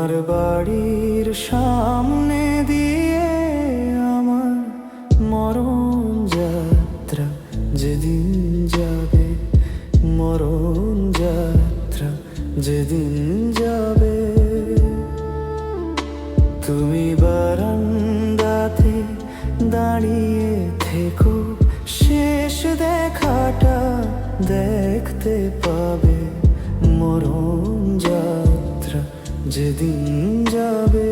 তোমার বাড়ির সামনে দিয়ে আমার মরণ যাত্রা যেদিন যাবে, মরণ যাত্রা যেদিন যাবে। তুমি বারান্দাতে দাঁড়িয়ে থেকো, শেষ দেখাটা দেখতে পাবে, মরণ যাত্রা। যেদিন যাবে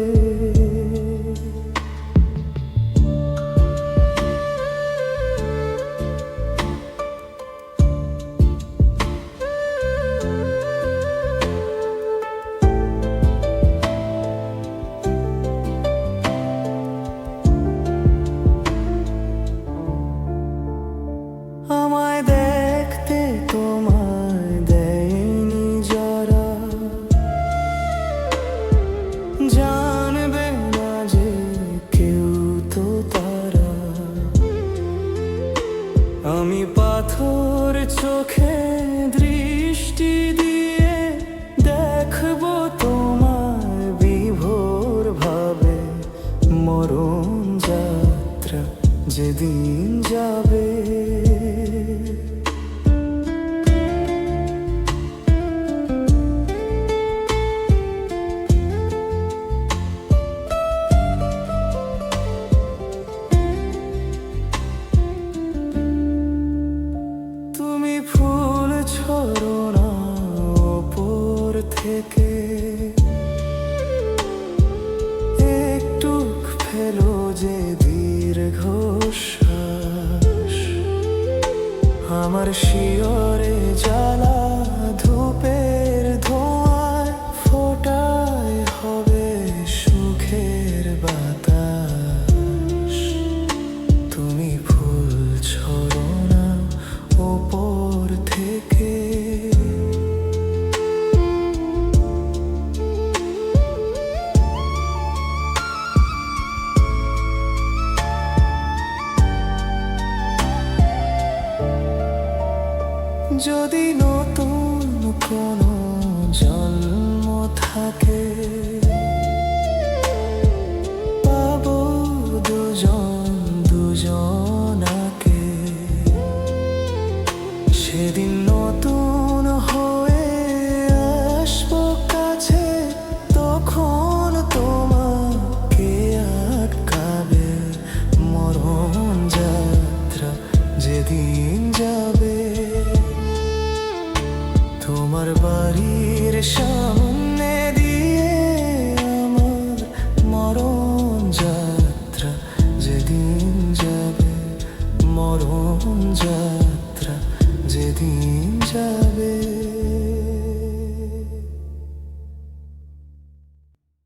মরণ যাত্রা যেদিন যাবে। তুমি ফুল ছড়ো থেকে যে দীর্ঘ আমার শিয়রে জ্বালা যদি নতুন কোনো জন্ম থাকে তোমার বাড়ির সামনে দিয়ে আমার মরণ যাত্রা যেদিন যাবে মরণ যাত্রা যেদিন যাবে।